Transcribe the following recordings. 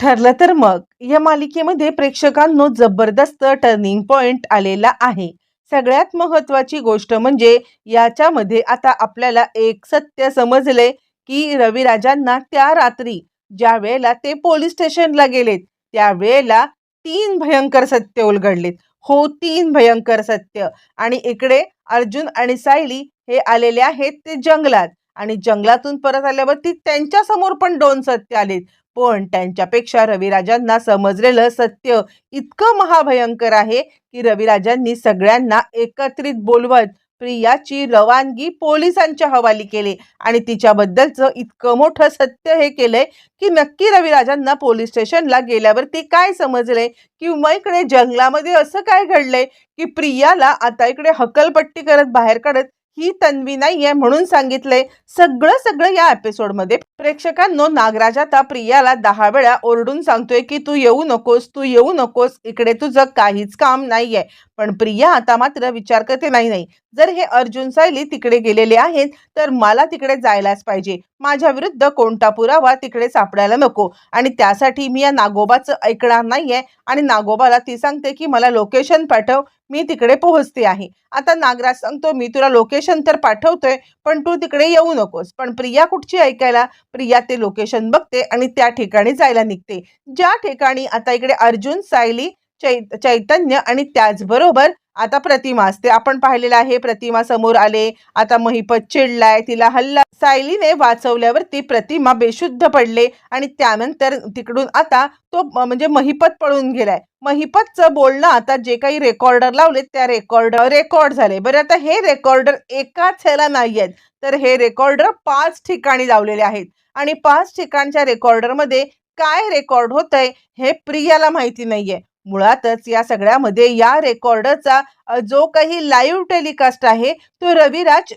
ठरलं तर मग. या मालिकेमध्ये प्रेक्षकांनो जबरदस्त टर्निंग पॉइंट आलेला आहे. सगळ्यात महत्वाची गोष्ट म्हणजे याच्यामध्ये आता आपल्याला एक सत्य समजले की रविराजांना त्या रात्री ज्या वेळेला ते पोलीस स्टेशनला गेलेत त्या वेळेला तीन भयंकर सत्य उलगडलेत. हो तीन भयंकर सत्य. आणि इकडे अर्जुन आणि सायली हे आलेले आहेत ते जंगलात. आणि जंगलातून परत आल्यावरती त्यांच्यासमोर पण दोन सत्य आलेत. पण त्यांच्यापेक्षा रविराजांना समजलेलं सत्य इतकं महाभयंकर आहे की रविराजांनी सगळ्यांना एकत्रित बोलवत प्रियाची रवानगी पोलिसांच्या हवाली केली. आणि तिच्याबद्दलचं इतकं मोठं सत्य हे केलंय की नक्की रविराजांना पोलीस स्टेशनला गेल्यावरती काय समजले? किंवा इकडे जंगलामध्ये असं काय घडलंय की प्रियाला आता इकडे हकलपट्टी करत बाहेर काढत ही तन्वी नाहीये म्हणून सांगितलंय सगळं सगळं या एपिसोडमध्ये प्रेक्षकांनो नागराज आता प्रियाला दहा वेळा ओरडून सांगतोय की तू येऊ नकोस तू येऊ नकोस इकडे तुझं काहीच काम नाहीये. पण प्रिया आता मात्र विचार करते नाही नाही. जर हे अर्जुन सायली तिकडे गेलेले आहेत तर मला तिकडे जायलाच पाहिजे. माझ्या विरुद्ध कोणता पुरावा तिकडे सापडायला नको. आणि त्यासाठी मी या नागोबाचं ऐकणार नाहीये. आणि नागोबाला ती सांगते की मला लोकेशन पाठव. मी तिकडे पोहोचते आहे. आता नागराज सांगतो मी तुला लोकेशन तर पाठवतोय पण तू तिकडे येऊ नकोस. पण प्रिया कुठची ऐकायला? प्रिया ते लोकेशन बघते आणि त्या ठिकाणी जायला निघते. ज्या ठिकाणी आता इकडे अर्जुन सायली चै चैतन्य आणि त्याचबरोबर आता प्रतिमा असते आपण पाहिलेलं आहे प्रतिमा समोर आले आता महिपत चिडलाय तिला हल्ला सायलीने वाचवल्यावरती प्रतिमा बेशुद्ध पडले आणि त्यानंतर तिकडून आता तो म्हणजे महिपत पळून गेलाय. महिपतचं बोलणं आता जे काही रेकॉर्डर लावले त्या रेकॉर्डर रेकॉर्ड झाले. बरं आता हे रेकॉर्डर एकाच ह्याला नाही आहेत तर हे रेकॉर्डर पाच ठिकाणी लावलेले आहेत. आणि पाच ठिकाणच्या रेकॉर्डरमध्ये काय रेकॉर्ड होतंय हे प्रियाला माहिती नाहीये. मुळातच या सगळ्यामध्ये या रेकॉर्डचा जो काही लाईव्ह टेलिकास्ट आहे तो रविराज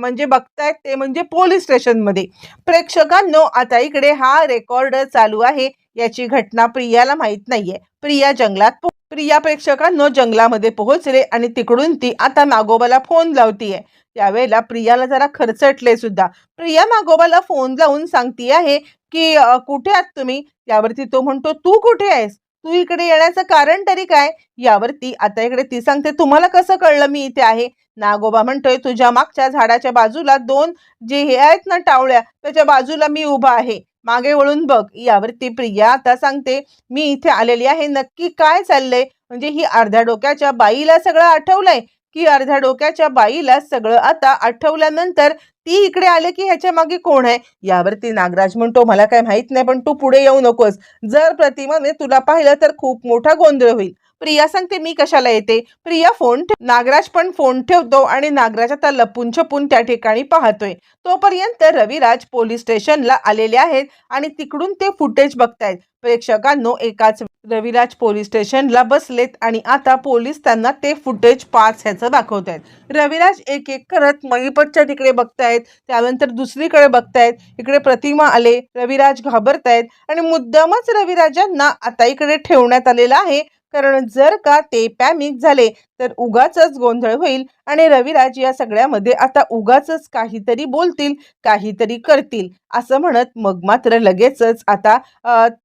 म्हणजे बघतायत ते म्हणजे पोलीस स्टेशनमध्ये प्रेक्षकांनो आता इकडे हा रेकॉर्ड चालू आहे याची घटना प्रियाला माहीत नाहीये. प्रिया जंगलात प्रिया प्रेक्षकांनो जंगलामध्ये पोहोचले आणि तिकडून ती आता नागोबाला फोन लावतीये. त्यावेळेला प्रियाला जरा खर्चटले सुद्धा. प्रिया नागोबाला फोन लावून सांगती आहे की कुठे आहात तुम्ही? यावरती तो म्हणतो तू कुठे आहेस? तू इकडे येण्याचं कारण तरी काय? यावरती आता इकडे ती सांगते तुम्हाला कसं कळलं मी इथे आहे? नागोबा म्हणतोय तुझ्या मागच्या झाडाच्या बाजूला दोन जे हे आहेत ना टावळ्या त्याच्या बाजूला मी उभा आहे. मागे वळून बघ. यावरती प्रिया आता सांगते मी इथे आलेली आहे. नक्की काय चाललंय? म्हणजे ही अर्ध्या डोक्याच्या बाईला सगळं आठवलंय. की अर्ध्या डोक्याच्या बाईला सगळं आता आठवल्यानंतर ती इकडे आले की ह्याच्या मागे कोण आहे? यावरती नागराज म्हणतो मला काय माहीत नाही पण तू पुढे येऊ नकोस. जर प्रतिमाने तुला पाहिलं तर खूप मोठा गोंधळ होईल. प्रिया सांगते मी कशाला येते? प्रिया फोन नागराज पण फोन ठेवतो आणि नागराज आता लपून छपून त्या ठिकाणी पाहतोय. तोपर्यंत रविराज पोलीस स्टेशनला आलेले आहेत आणि तिकडून ते फुटेज बघतायत. प्रेक्षकांनो एकाच रविराज पोलीस स्टेशनला बसलेत आणि आता पोलीस त्यांना ते फुटेज पाच ह्याचं दाखवत आहेत रविराज एक एक करत मणिपतच्या तिकडे बघतायत त्यानंतर दुसरीकडे बघतायत इकडे प्रतिमा आले रविराज घाबरतायत आणि मुद्दामच रविराजांना आता इकडे ठेवण्यात आलेलं आहे. कारण जर का ते पॅमिक झाले तर उगाचच गोंधळ होईल आणि रविराज या सगळ्यामध्ये आता उगाचच काहीतरी बोलतील काहीतरी करतील असं म्हणत मग मात्र लगेचच आता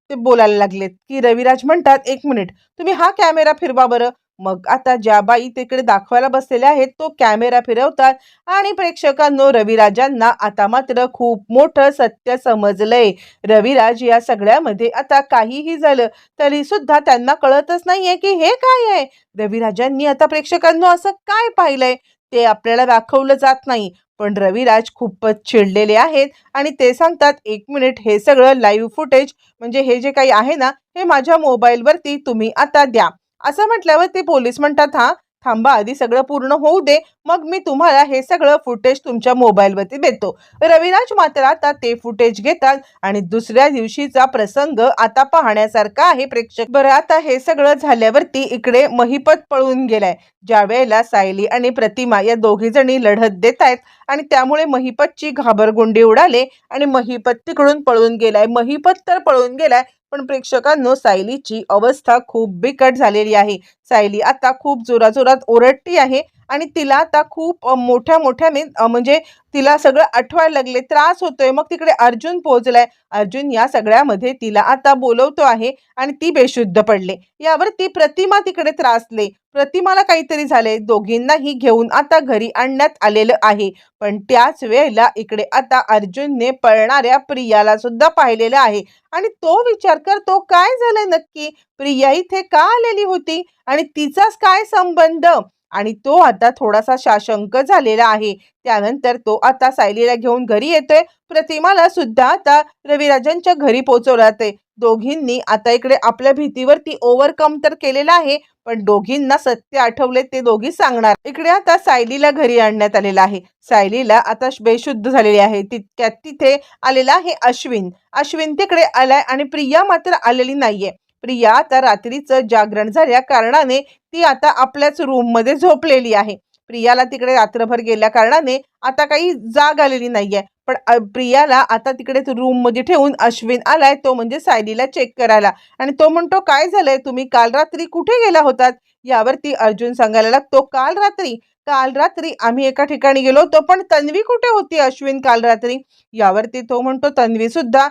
ते बोलायला लागलेत की रविराज म्हणतात एक मिनिट तुम्ही हा कॅमेरा फिरवा बरं मग आता ज्या बाई तिकडे दाखवायला बसलेल्या आहेत तो कॅमेरा फिरवतात आणि प्रेक्षकांनो रविराजांना आता मात्र खूप मोठं सत्य समजलंय. रविराज या सगळ्यामध्ये आता काहीही झालं तरी सुद्धा त्यांना कळतच नाहीये की हे काय आहे? रविराजांनी आता प्रेक्षकांनो असं काय पाहिलंय? ते आपल्याला दाखवलं जात नाही. पण रविराज खूपच चिडलेले आहेत आणि ते सांगतात एक मिनिट हे सगळं लाईव्ह फुटेज म्हणजे हे जे काही आहे ना हे माझ्या मोबाईलवरती तुम्ही आता द्या. असं म्हटल्यावर ते पोलीस म्हणतात हा थांबा आधी सगळं पूर्ण होऊ दे. मग मी तुम्हाला हे सगळं फुटेज तुमच्या मोबाईलवरती देतो. रविराज मात्र आता ते फुटेज घेतात आणि दुसऱ्या दिवशीचा प्रसंग आता पाहण्यासारखा आहे. प्रेक्षक बरं आता हे सगळं झाल्यावरती इकडे महिपत पळून गेलाय. ज्या वेळेला सायली आणि प्रतिमा या दोघी जणी लढत देत आहेत आणि त्यामुळे महिपतची घाबरगुंडी उडाले आणि महिपत तिकडून पळून गेलाय. महिपत तर पळून गेलाय पण प्रेक्षकांनो सायलीची अवस्था खूप बिकट झालेली आहे. सायली आता खूप जोराजोरात ओरडती आहे. आणि तिला आता खूप मोठ्या मोठ्याने म्हणजे तिला सगळं आठवायला लागले. त्रास होतोय. मग तिकडे अर्जुन पोहोचलाय. अर्जुन या सगळ्यामध्ये तिला आता बोलवतो आहे आणि ती बेशुद्ध पडले. यावर ती प्रतिमा तिकडे त्रासले. प्रतिमाला काहीतरी झाले दोघींनाही घेऊन आता घरी आणण्यात आलेलं आहे. पण त्याच वेळेला इकडे आता अर्जुनने पळणाऱ्या प्रियाला सुद्धा पाहिलेलं आहे. आणि तो विचार करतो काय झालंय नक्की? प्रिया इथे का आलेली होती? आणि तिचाच काय संबंध? आणि तो आता थोडासा शाशंक झालेला आहे. त्यानंतर तो आता सायलीला घेऊन घरी येतोय. प्रतिमाला सुद्धा आता रविराजांच्या घरी पोहोचवलं जाते दोघींनी आता इकडे आपल्या भीतीवरती ओव्हरकम तर केलेला आहे पण दोघींना सत्य आठवले ते दोघी सांगणार. इकडे आता सायलीला घरी आणण्यात आलेला आहे. सायलीला आता बेशुद्ध झालेली आहे. तितक्यात तिथे आलेला आहे अश्विन. अश्विन तिकडे आलाय आणि प्रिया मात्र आलेली नाहीये. प्रिया आता रात्रीचं जागरण झाल्या कारणाने ती आता आपल्याच रूममध्ये झोपलेली आहे. प्रियाला तिकडे रात्रभर गेल्या कारणाने आता काही जाग आलेली नाहीये. पण प्रियाला आता तिकडे रूममध्ये ठेवून अश्विन आलाय तो म्हणजे सायलीला चेक करायला. आणि तो म्हणतो काय झालंय तुम्ही? काल रात्री कुठे गेला होतात? यावरती अर्जुन सांगायला लागतो काल रात्री काल रात्री आम्ही एका ठिकाणी गेलो होतो पण तन्वी कुठे होती अश्विन काल रात्री? यावरती तो म्हणतो तन्वी सुद्धा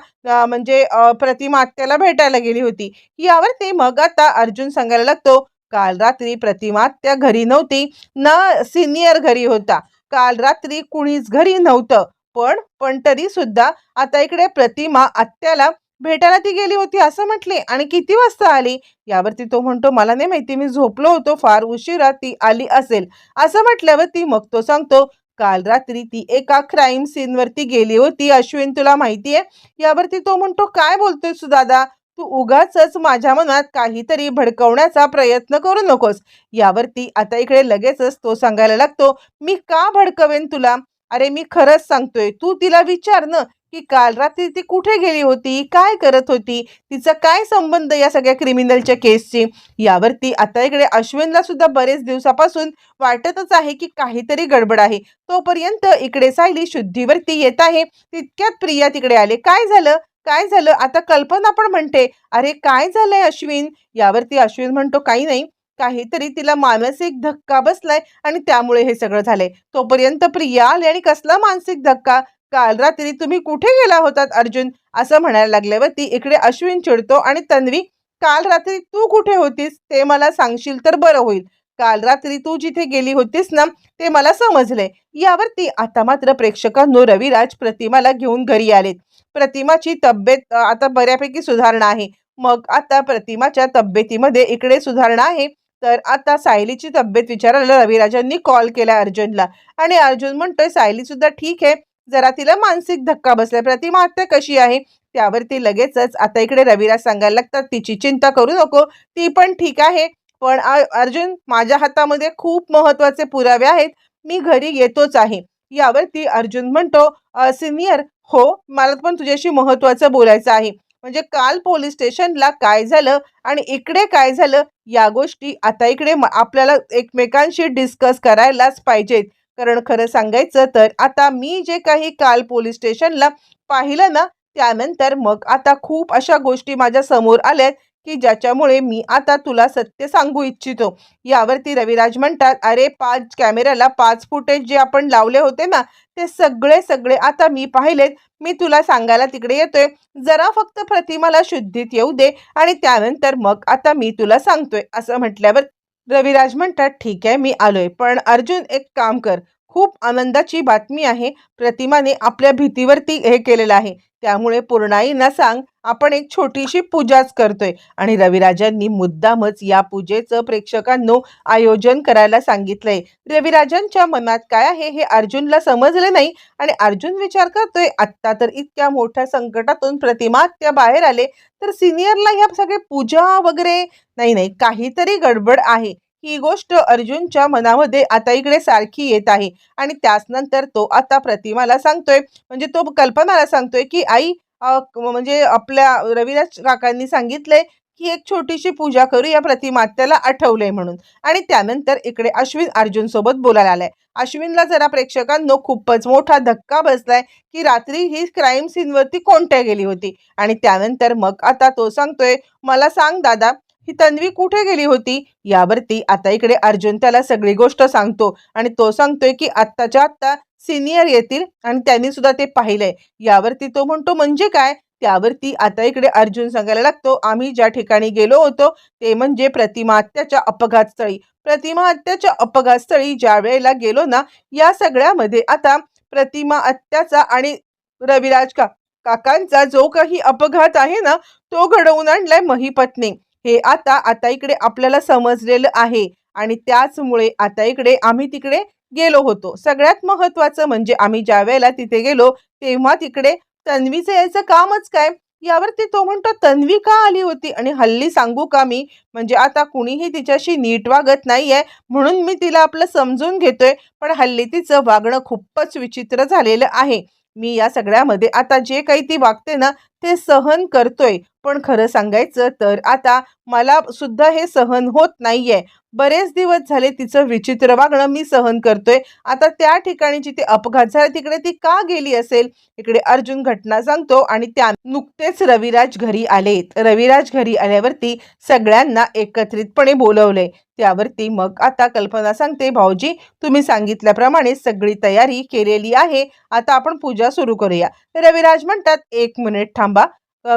म्हणजे प्रतिमा आत्याला भेटायला गेली होती. यावरती मग आता अर्जुन सांगायला लागतो काल रात्री प्रतिमा त्या घरी नव्हती. न सिनियर घरी होता. काल रात्री कुणीच घरी नव्हतं. पण पण तरी सुद्धा आता इकडे प्रतिमा आत्याला भेटायला ती गेली होती असं म्हटले. आणि किती वाजता आली? यावरती तो म्हणतो मला नाही माहिती मी झोपलो होतो. फार उशिरा ती आली असेल. असं म्हटल्यावर ती मग तो सांगतो काल रात्री ती एका क्राईम सीनवरती गेली होती. अश्विन तुला माहिती आहे यावरती तो म्हणतो काय बोलतोय दादा? तू उगाच माझ्या मनात काहीतरी भडकवण्याचा प्रयत्न करू नकोस. यावरती आता इकडे लगेचच तो सांगायला लागतो मी का भडकवेन तुला? अरे मी खरंच सांगतोय तू तिला विचार न की काल रात्री ती कुठे गेली होती? काय करत होती? तिचा काय संबंध या सगळ्या क्रिमिनलच्या केसची यावरती आता इकडे अश्विनला सुद्धा बरेच दिवसापासून वाटतच आहे की काहीतरी गडबड आहे. तोपर्यंत इकडे सायली शुद्धीवरती येत आहे. तितक्यात प्रिया तिकडे आले. काय झालं? काय झालं? आता कल्पना पण म्हणते अरे काय झालंय अश्विन? यावरती अश्विन म्हणतो काही नाही. काहीतरी तिला मानसिक धक्का बसलाय आणि त्यामुळे हे सगळं झालंय. तोपर्यंत प्रिया आली आणि कसला मानसिक धक्का? काल रात्री तुम्ही कुठे गेला होतात अर्जुन? असं म्हणायला लागल्यावरती इकडे अश्विन चिडतो आणि तन्वी काल रात्री तू कुठे होतीस? ते मला सांगशील तर बरं होईल. काल रात्री तू जिथे गेली होतीस ना ते मला समजले. यावरती आता मात्र प्रेक्षकांनो रविराज प्रतिमाला घेऊन घरी आलेत. प्रतिमाची तब्येत आता बऱ्यापैकी सुधारणा आहे. मग आता प्रतिमाच्या तब्येतीमध्ये इकडे सुधारणा आहे. तर आता सायलीची तब्येत विचारायला रविराजांनी कॉल केला अर्जुनला. आणि अर्जुन म्हणतोय सायली सुद्धा ठीक आहे. जरा तिला मानसिक धक्का बसला प्रतिमा आत्या कशी आहे? त्यावरती लगेचच आता इकडे रविराज सांगायला लागतात तिची चिंता करू नको. ती पण ठीक आहे. पण अर्जुन माझ्या हातामध्ये खूप महत्त्वाचे पुरावे आहेत. मी घरी येतोच आहे. यावरती अर्जुन म्हणतो सिनियर हो मला पण तुझ्याशी महत्वाचं बोलायचं आहे. म्हणजे काल पोलीस स्टेशनला काय झालं आणि इकडे काय झालं या गोष्टी आता इकडे म- आपल्याला एकमेकांशी डिस्कस करायलाच पाहिजेत. कारण खरं सांगायचं तर आता मी जे काही काल पोलीस स्टेशनला पाहिलं ना त्यानंतर मग आता खूप अशा गोष्टी माझ्यासमोर आल्यात की ज्याच्यामुळे मी आता तुला सत्य सांगू इच्छितो. यावरती रविराज म्हणतात अरे पाच कॅमेऱ्याला पाच फुटेज जे आपण लावले होते ना ते सगळे सगळे आता मी पाहिलेत. मी तुला सांगायला तिकडे येतोय. जरा फक्त प्रतिमाला शुद्धीत येऊ दे आणि त्यानंतर मग आता मी तुला सांगतोय असं म्हटल्यावर रविराज म्हणतात ठीक आहे मी आलोय. पण अर्जुन एक काम कर. खूप आनंदाची बातमी आहे. प्रतिमाने आपल्या भीतीवरती हे केलेलं आहे. त्यामुळे पूर्णाईंना सांग आपण एक छोटीशी पूजाच करतोय. आणि रविराजांनी मुद्दामच या पूजेचं प्रेक्षकांनो आयोजन करायला सांगितलंय. रविराजांच्या मनात काय आहे हे अर्जुनला समजलं नाही. आणि अर्जुन विचार करतोय आत्ता तर इतक्या मोठ्या संकटातून प्रतिमा त्या बाहेर आले तर सिनियरला ह्या सगळे पूजा वगैरे? नाही नाही काहीतरी गडबड आहे. ही गोष्ट अर्जुनच्या मनामध्ये आता इकडे सारखी येत आहे. आणि त्याच नंतर तो आता प्रतिमाला सांगतोय. म्हणजे तो कल्पनाला सांगतोय की आई म्हणजे आपल्या रविराज काकांनी सांगितलंय की एक छोटीशी पूजा करू या प्रतिमा त्याला आठवलंय म्हणून. आणि त्यानंतर इकडे अश्विन अर्जुन सोबत बोलायला आलाय. अश्विनला जरा प्रेक्षकांनो खूपच मोठा धक्का बसलाय की रात्री ही क्राईम सीनवरती कोणत्या गेली होती? आणि त्यानंतर मग आता तो सांगतोय मला सांग दादा ही तन्वी कुठे गेली होती? यावरती आता इकडे अर्जुन त्याला सगळी गोष्ट सांगतो. आणि तो सांगतोय की आत्ताच्या आत्ता सिनियर येतील आणि त्यांनी सुद्धा ते पाहिलंय. यावरती तो म्हणतो म्हणजे काय? त्यावरती आता इकडे अर्जुन सांगायला लागतो आम्ही ज्या ठिकाणी गेलो होतो ते म्हणजे प्रतिमा हत्याच्या प्रतिमाहत्याच्या अपघातस्थळी. प्रतिमा हत्याच्या ज्या वेळेला गेलो ना या सगळ्यामध्ये आता प्रतिमा हत्याचा आणि रविराज का काकांचा जो काही अपघात आहे ना तो घडवून आणलाय महीपत्नी. हे आता आता इकडे आपल्याला समजलेलं आहे आणि त्याचमुळे आता इकडे आम्ही तिकडे गेलो होतो. सगळ्यात महत्वाचं म्हणजे आम्ही ज्या वेळेला तिथे गेलो तेव्हा तिकडे तन्वीचं यायचं कामच काय? यावरती तो म्हणतो तन्वी का आली होती? आणि हल्ली सांगू का मी? म्हणजे आता कुणीही तिच्याशी नीट वागत नाहीये म्हणून मी तिला आपलं समजून घेतोय पण हल्ली तिचं वागणं खूपच विचित्र झालेलं आहे. मी या सगळ्यामध्ये आता जे काही ती वागते ना ते सहन करतोय. पण खरं सांगायचं तर आता मला सुद्धा हे सहन होत नाहीये. बरेच दिवस झाले तिचं विचित्र वागणं मी सहन करतोय. आता त्या ठिकाणी जिथे अपघात झाला तिकडे ती का गेली असेल? इकडे अर्जुन घटना सांगतो आणि त्या नुकतेच रविराज घरी आलेत रविराज घरी आल्यावरती सगळ्यांना एकत्रितपणे बोलवले त्यावरती मग आता कल्पना सांगते भाऊजी तुम्ही सांगितल्याप्रमाणे सगळी तयारी केलेली आहे. आता आपण पूजा सुरू करूया. रविराज म्हणतात एक मिनिट थांब. थांबा.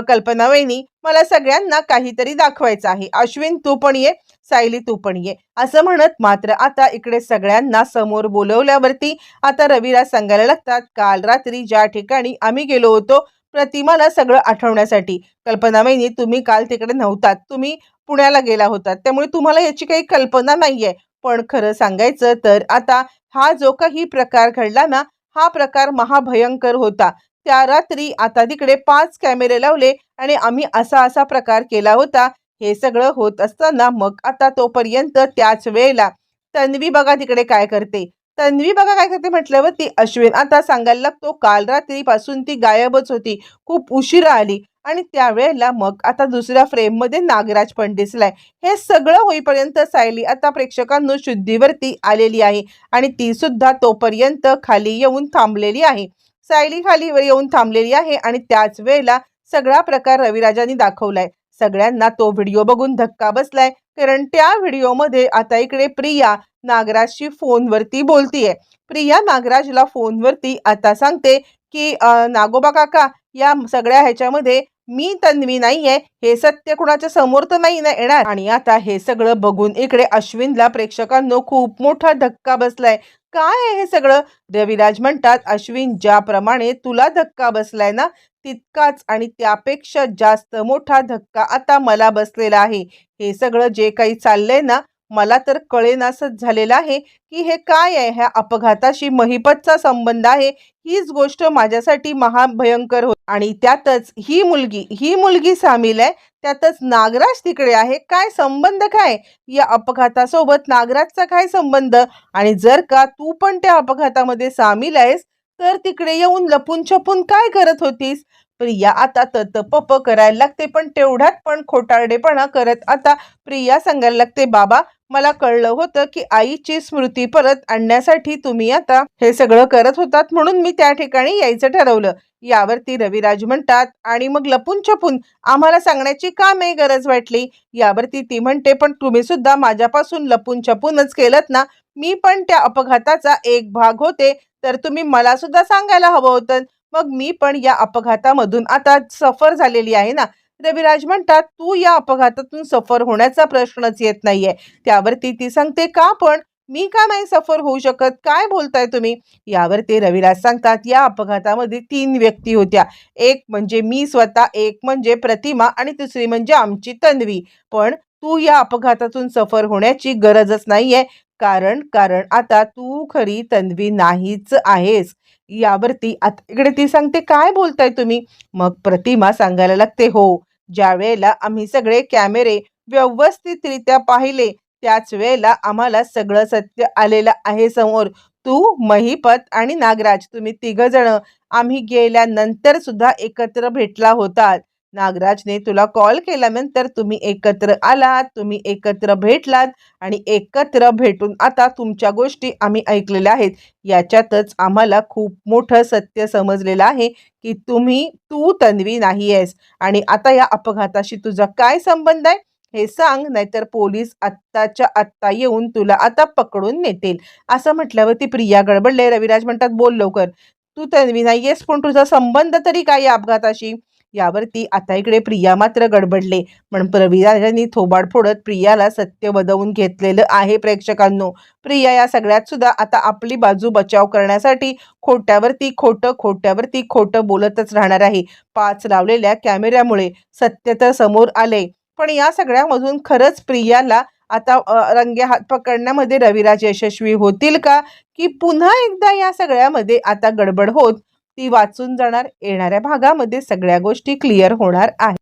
कल्पना वहिनी मला सगळ्यांना काहीतरी दाखवायचं आहे. अश्विन तू पण ये. सायली तू पण ये. असं म्हणत मात्र आता इकडे सगळ्यांना समोर बोलवल्यावरती आता रवीला सांगायला लागतात काल रात्री ज्या ठिकाणी आम्ही गेलो होतो प्रतिमाला सगळं आठवण्यासाठी. कल्पना वहिनी तुम्ही काल तिकडे नव्हतात. तुम्ही पुण्याला गेला होतात. त्यामुळे तुम्हाला याची काही कल्पना नाहीये. पण खरं सांगायचं तर आता हा जो काही प्रकार घडला ना हा प्रकार महाभयंकर होता. त्या रात्री आता तिकडे पाच कॅमेरे लावले आणि आम्ही असा असा प्रकार केला होता. हे सगळं होत असताना मग आता तोपर्यंत त्याच वेळेला तन्वी बघा तिकडे काय करते. तन्वी बघा काय करते म्हटल्यावर ती अश्विन आता सांगायला लागतो काल रात्रीपासून ती गायबच होती. खूप उशिरा आली आणि त्यावेळेला मग आता दुसऱ्या फ्रेममध्ये नागराज पण दिसलाय. हे सगळं होईपर्यंत सायली आता प्रेक्षकांनो शुद्धीवरती आलेली आहे आणि ती सुद्धा तोपर्यंत खाली येऊन थांबलेली आहे. सायलीखाली येऊन थांबलेली आहे आणि त्याच वेळेला सगळा प्रकार रविराजांनी दाखवलाय. सगळ्यांना तो व्हिडिओ बघून धक्का बसलाय. कारण त्या व्हिडिओमध्ये आता इकडे प्रिया नागराजशी फोनवरती बोलतीये. प्रिया नागराजला फोनवरती आता सांगते की नागोबा काका या सगळ्या ह्याच्यामध्ये मी तन्वी नाहीये. हे सत्य कुणाच्या समोर तर नाही ना येणार. आणि आता हे सगळं बघून इकडे अश्विनला प्रेक्षकांनो खूप मोठा धक्का बसलाय. काय आहे हे सगळं? रविराज म्हणतात अश्विन ज्याप्रमाणे तुला धक्का बसलाय ना तितकाच आणि त्यापेक्षा जास्त मोठा धक्का आता मला बसलेला आहे. हे सगळं जे काही चाललंय ना मला तर कळेनासच झालेलं आहे की हे काय आहे? ह्या अपघाताशी महिपतचा संबंध आहे. हीच गोष्ट माझ्यासाठी महाभयंकर होत. आणि त्यातच ही मुलगी ही मुलगी सामील आहे. त्यातच नागराज तिकडे आहे. काय संबंध काय? या अपघातासोबत नागराजचा काय संबंध? आणि जर का तू पण त्या अपघातामध्ये सामील आहेस तर तिकडे येऊन लपून छपून काय करत होतीस? प्रिया आता तत पप करायला लागते पण तेवढ्यात पण खोटारडेपणा करत आता प्रिया सांगायला लागते बाबा मला कळलं होतं की आईची स्मृती परत आणण्यासाठी तुम्ही आता हे सगळं करत होतात म्हणून मी त्या ठिकाणी यायचं ठरवलं. यावरती रविराज म्हणतात आणि मग लपून छपून आम्हाला सांगण्याची का मे गरज वाटली? यावरती ती म्हणते पण तुम्ही सुद्धा माझ्यापासून लपून छपूनच केलं ना मी पण त्या अपघाताचा एक भाग होते तर तुम्ही मला सुद्धा सांगायला हवं होतं. मग मी पण या अपघातामधून आता सफर झालेली आहे ना. रविराज म्हणतात तू या अपघातातून सफर होण्याचा प्रश्नच येत नाहीये. त्यावरती ती सांगते का पण? मी का नाही सफर होऊ शकत? काय बोलताय तुम्ही? यावरती रविराज सांगतात या अपघातामध्ये तीन व्यक्ती होत्या. एक म्हणजे मी स्वतः एक म्हणजे प्रतिमा आणि दुसरी म्हणजे आमची तन्वी. पण तू या अपघातातून सफर होण्याची गरजच नाहीये. कारण कारण आता तू खरी तन्वी नाहीच आहेस. यावरती आता इकडे ती सांगते काय बोलताय तुम्ही? मग प्रतिमा सांगायला लागते हो ज्या वेळेला आम्ही सगळे कॅमेरे व्यवस्थितरित्या पाहिले त्याच वेळेला आम्हाला सगळं सत्य आलेलं आहे समोर. तू महिपत आणि नागराज तुम्ही तिघ जण आम्ही गेल्यानंतर सुद्धा एकत्र भेटला होतात. नागराजने तुला कॉल केल्यानंतर तुम्ही एकत्र आलात तुम्ही एकत्र भेटलात आणि एकत्र भेटून आता तुमच्या गोष्टी आम्ही ऐकलेल्या आहेत. याच्यातच आम्हाला खूप मोठं सत्य समजलेलं आहे की तुम्ही तू तन्वी नाही आहेस आणि आता या अपघाताशी तुझा काय संबंध आहे? हे सांग नाहीतर पोलीस आत्ताच्या आत्ता येऊन तुला आता पकडून नेतील. असं म्हटल्यावर ती प्रिया गडबडले. रविराज म्हणतात बोल लवकर. तू तन्वी नाही आहेस पण तुझा संबंध तरी काय या अपघाताशी? यावरती आता इकडे प्रिया मात्र गडबडले. पण प्रवीराजांनी थोबाड फोडत प्रियाला सत्य वदवून घेतलेलं आहे प्रेक्षकांनो. प्रिया या सगळ्यात सुद्धा आता आपली बाजू बचाव करण्यासाठी खोट्यावरती खोटं खोट्यावरती खोटं बोलतच राहणार आहे. पाच लावलेल्या कॅमेऱ्यामुळे सत्य तर समोर आले. पण या सगळ्यामधून खरंच प्रियाला आता रंगे हात पकडण्यामध्ये रविराज यशस्वी होतील का? की पुन्हा एकदा या सगळ्यामध्ये आता गडबड होत ती वाचून जाणार. येणाऱ्या भागामध्ये सगळ्या गोष्टी क्लिअर होणार आहेत.